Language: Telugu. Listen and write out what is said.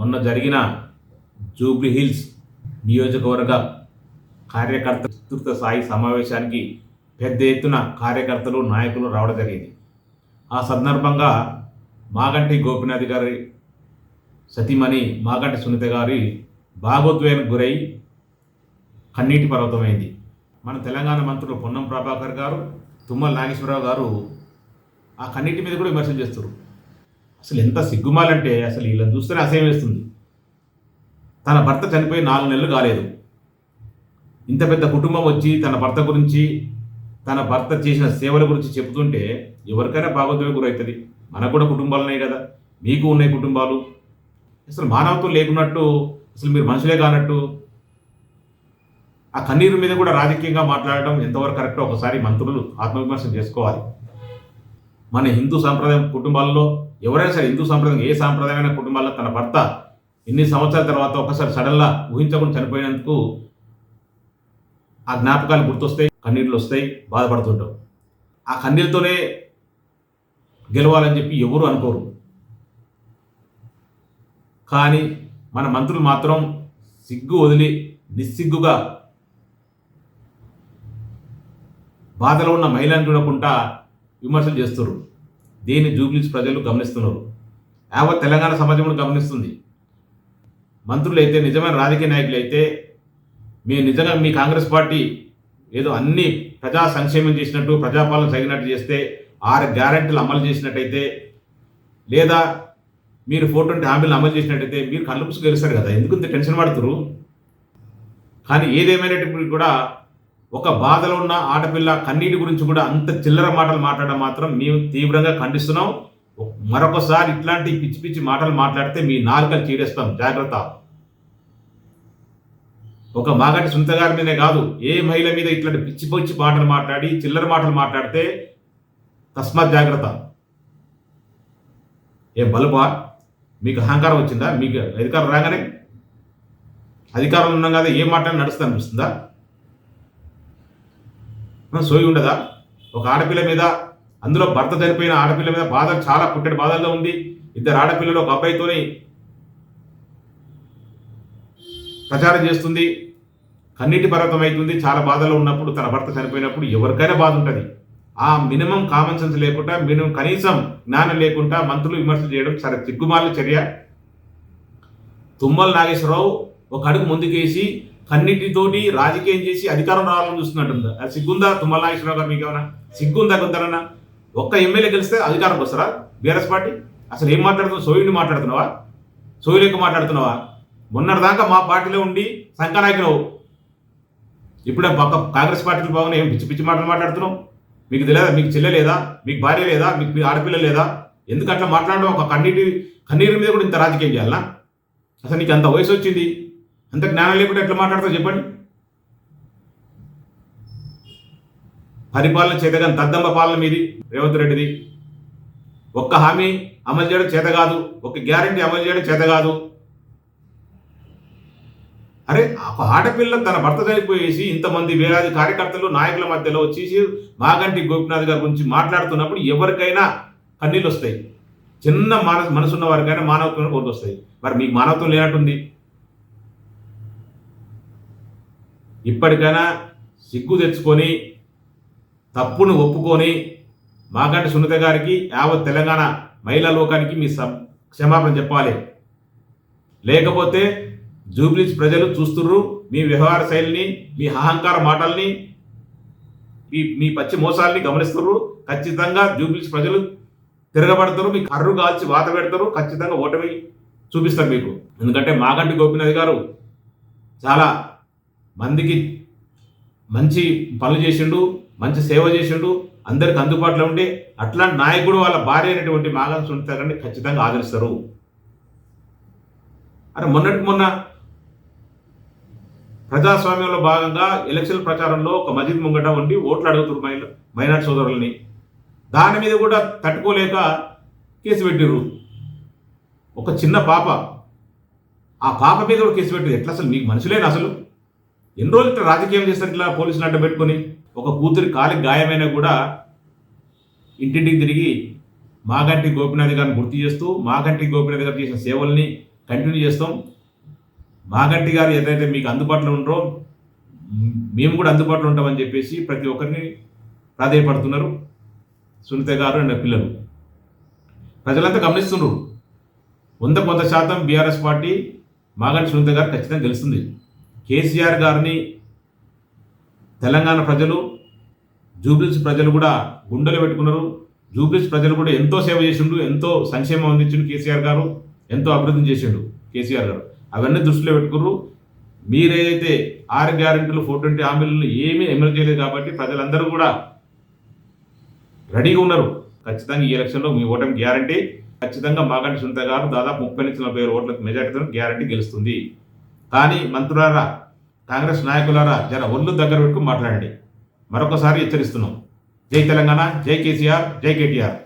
మొన్న జరిగిన జూబ్లీ హిల్స్ నియోజకవర్గ కార్యకర్త విస్తృత స్థాయి సమావేశానికి పెద్ద ఎత్తున కార్యకర్తలు నాయకులు రావడం జరిగింది. ఆ సందర్భంగా మాగంటి గోపినాథ్ గారి సతీమణి మాగంటి సునీత గారి భాగోద్వేగానికి గురై కన్నీటి పర్వతమైంది మన తెలంగాణ మంత్రులు పొన్నం ప్రభాకర్ గారు తుమ్మల నాగేశ్వరరావు గారు ఆ కన్నీటి మీద కూడా విమర్శలు చేస్తారు అసలు ఎంత సిగ్గుమాలంటే అసలు వీళ్ళని చూస్తేనే అసహ్యం వేస్తుంది. తన భర్త చనిపోయి నాలుగు నెలలు కాలేదు. ఇంత పెద్ద కుటుంబం వచ్చి తన భర్త గురించి తన భర్త చేసిన సేవల గురించి చెబుతుంటే ఎవరికైనా భాగోద్వేగం గురవుతుంది. మనకు కూడా కుటుంబాలు ఉన్నాయి కదా. మీకు ఉన్నాయి కుటుంబాలు. అసలు మానవత్వం లేకున్నట్టు అసలు మీరు మనుషులే కానట్టు ఆ కన్నీరు మీద కూడా రాజకీయంగా మాట్లాడడం ఎంతవరకు కరెక్టో ఒకసారి మంత్రులు ఆత్మవిమర్శం చేసుకోవాలి. మన హిందూ సాంప్రదాయం కుటుంబాల్లో ఎవరైనా సరే హిందూ సాంప్రదాయం ఏ సాంప్రదాయమైన కుటుంబాల్లో తన భర్త ఎన్ని సంవత్సరాల తర్వాత ఒకసారి సడన్గా ఊహించకుండా చనిపోయినందుకు ఆ జ్ఞాపకాలు గుర్తొస్తాయి కన్నీళ్ళు వస్తాయి బాధపడుతుంటాం. ఆ కన్నీళ్ళతోనే గెలవాలని చెప్పి ఎవరు అనుకోరు. కానీ మన మంత్రులు మాత్రం సిగ్గు వదిలి నిస్సిగ్గుగా బాధలో ఉన్న మహిళను చూడకుండా విమర్శలు చేస్తున్నారు దీన్ని జూబ్లీస్ ప్రజలు గమనిస్తున్నారు? యావత్ తెలంగాణ సమాజం కూడా గమనిస్తుంది. మంత్రులు అయితే నిజమైన రాజకీయ నాయకులు అయితే మీరు నిజంగా మీ కాంగ్రెస్ పార్టీ ఏదో అన్ని ప్రజా సంక్షేమం చేసినట్టు ప్రజాపాలన జరిగినట్టు చేస్తే ఆరు గ్యారెంటీలు అమలు చేసినట్టయితే లేదా మీరు ఫోర్ ట్వంటీ హామీలు అమలు చేసినట్టయితే మీరు కళ్ళు పుసుకు గెలుస్తారు కదా. ఎందుకు ఇంత టెన్షన్ పడుతురు కానీ ఏదేమైనప్పటికీ కూడా ఒక బాధలో ఉన్న ఆడపిల్ల కన్నీటి గురించి కూడా అంత చిల్లర మాటలు మాట్లాడడం మాత్రం మేము తీవ్రంగా ఖండిస్తున్నాం. మరొకసారి ఇట్లాంటి పిచ్చి పిచ్చి మాటలు మాట్లాడితే మీ నాలుకలు చీరేస్తాం. జాగ్రత్త. ఒక మాగటి సుంత గారి మీదే కాదు ఏ మహిళ మీద ఇట్లాంటి పిచ్చి పిచ్చి మాటలు మాట్లాడి చిల్లర మాటలు మాట్లాడితే తస్మాత్ జాగ్రత్త. ఏ బలుబా మీకు అహంకారం వచ్చిందా? మీకు అధికారం రాగానే? అధికారంలో ఉన్నాం కదా ఏ మాట నడుస్తా అనిపిస్తుందా సోయి ఉండదా ఒక ఆడపిల్ల మీద అందులో భర్త చనిపోయిన ఆడపిల్ల మీద బాధ చాలా పుట్టడి బాధల్లో ఉంది ఇద్దరు ఆడపిల్లలు ఒక అబ్బాయితోని ప్రచారం చేస్తుంది. కన్నీటి పర్వతం అవుతుంది. చాలా బాధలో ఉన్నప్పుడు తన భర్త చనిపోయినప్పుడు ఎవరికైనా బాధ ఉంటుంది. ఆ మినిమం కామన్ సెన్స్ లేకుండా మినిమం కనీసం జ్ఞానం లేకుండా మంత్రులు విమర్శలు చేయడం సరే సిగ్గుమాల చర్య. తుమ్మల నాగేశ్వరరావు ఒక అడుగు ముందుకేసి కన్నిటితోటి రాజకీయం చేసి అధికారం రావాలని చూస్తున్నట్టుంది. అది సిగ్గుందా? తుమ్మల నాగేశ్వరరావు గారు మీకు ఏమన్నా? సిగ్గుందా కొంతనన్నా ఒక్క ఎమ్మెల్యే గెలిస్తే అధికారంకి వస్తారా? BRS party? అసలు ఏం మాట్లాడుతున్నావు? సోయుని మాట్లాడుతున్నావా? సోయులేక మాట్లాడుతున్నావా? మొన్నటిదాకా మా పార్టీలో ఉండి సంకనాయకులు ఇప్పుడే పక్క కాంగ్రెస్ పార్టీలు బాగున్నాయి. ఏం పిచ్చి పిచ్చి మాటలు మాట్లాడుతున్నావు? మీకు తెలియదా? మీకు చెల్లె లేదా? మీకు భార్య లేదా? మీకు మీ ఆడపిల్ల లేదా? ఎందుకు అట్లా మాట్లాడడం? ఒక కన్నీటి కన్నీరు మీద కూడా ఇంత రాజకీయం చేయాలనా? అసలు నీకు అంత వయసు వచ్చింది? అంత జ్ఞానం లేకుండా ఎట్లా మాట్లాడతావు చెప్పండి? పరిపాలన చేతగాని దద్దమ్మ పాలన మీది రేవంత్ రెడ్డిది. ఒక్క హామీ అమలు చేయడం చేత కాదు. ఒక గ్యారంటీ అమలు చేయడం చేత కాదు. అరే ఒక ఆడపిల్ల తన భర్త చనిపోయేసి ఇంతమంది వేలాది కార్యకర్తలు నాయకుల మధ్యలో వచ్చేసి మాగంటి గోపినాథ్ గారి గురించి మాట్లాడుతున్నప్పుడు ఎవరికైనా కన్నీళ్ళు వస్తాయి చిన్న మాన మనసున్న వారికైనా మానవత్వం కోరిక వస్తాయి మరి మీకు మానవత్వం లేనట్టుంది. ఇప్పటికైనా సిగ్గు తెచ్చుకొని తప్పును ఒప్పుకొని మాగంటి సునీత గారికి యావత్ తెలంగాణ మహిళా లోకానికి మీ క్షమాపణ చెప్పాలి. లేకపోతే జూబ్లీస్ ప్రజలు చూస్తుర్రు మీ వ్యవహార శైలిని మీ అహంకార మాటల్ని మీ మీ పచ్చి మోసాల్ని గమనిస్తున్నారు ఖచ్చితంగా జూబ్లీస్ ప్రజలు తిరగబడతారు మీకు కర్రు కాల్చి వాత పెడతారు ఖచ్చితంగా ఓటమి చూపిస్తారు మీకు. ఎందుకంటే మాగంటి గోపినాథ్ గారు చాలా మందికి మంచి పనులు చేసిండు మంచి సేవ చేసిండు అందరికి అందుబాటులో ఉండి అట్లాంటి నాయకుడు వాళ్ళ భార్య అయినటువంటి మాగంటి సునీత గారిని ఖచ్చితంగా ఆదరిస్తారు. అరే మొన్నటి మొన్న ప్రజాస్వామ్యంలో భాగంగా ఎలక్షన్ ప్రచారంలో ఒక మజిద్ ముంగట ఉండి ఓట్లు అడుగుతున్నారు మైన మైనార్టీ సోదరులని. దాని మీద కూడా తట్టుకోలేక కేసు పెట్టిరు ఒక చిన్న పాప. ఆ పాప మీద కూడా కేసు పెట్టిరు ఎట్లా అసలు మీకు మనుషులేనా అసలు? ఎన్ని రోజులు రాజకీయం చేస్తారు ఇట్లా పోలీసులు అడ్డ పెట్టుకొని? ఒక కూతురి కాలికి గాయమైనా కూడా ఇంటింటికి తిరిగి మాగంటి గోపినాథ్ గారిని గుర్తు చేస్తూ మాగంటి గోపినాథ్ గారు చేసిన సేవల్ని కంటిన్యూ చేస్తాం. మాగంటి గారు ఏదైతే మీకు అందుబాటులో ఉండరో మేము కూడా అందుబాటులో ఉంటామని చెప్పేసి ప్రతి ఒక్కరిని ప్రాధాయపడుతున్నారు. సునీత గారు అండ్ పిల్లలు. ప్రజలంతా గమనిస్తున్నారు. వంద కొంత శాతం బీఆర్ఎస్ పార్టీ మాగంటి సునీత గారు ఖచ్చితంగా గెలుస్తుంది. కేసీఆర్ గారిని తెలంగాణ ప్రజలు జూబ్లీస్ ప్రజలు కూడా గుండెలు పెట్టుకున్నారు. జూబ్లీస్ ప్రజలు కూడా ఎంతో సేవ చేసిండు ఎంతో సంక్షేమం అందించిండు కేసీఆర్ గారు ఎంతో అభివృద్ధి చేసిండు కేసీఆర్ గారు. అవన్నీ దృష్టిలో పెట్టుకున్నారు మీరేదైతే ఆరు గ్యారెంటీలు ఫోర్ ట్వంటీ హామీలను ఏమీ అమలు చేయలేదు కాబట్టి ప్రజలందరూ కూడా రెడీగా ఉన్నారు. ఖచ్చితంగా ఈ ఎలక్షన్లో మీ ఓటమి గ్యారంటీ. ఖచ్చితంగా మాగంటి సునీత గారు దాదాపు ముప్పై నుంచి నలభై ఓట్ల మెజార్టీతో గ్యారంటీ గెలుస్తుంది. కానీ మంత్రులారా కాంగ్రెస్ నాయకులారా జర ఒళ్ళు దగ్గర పెట్టుకుని మాట్లాడండి. మరొకసారి హెచ్చరిస్తున్నాం. జై తెలంగాణ జై కేసీఆర్ జై కేటీఆర్.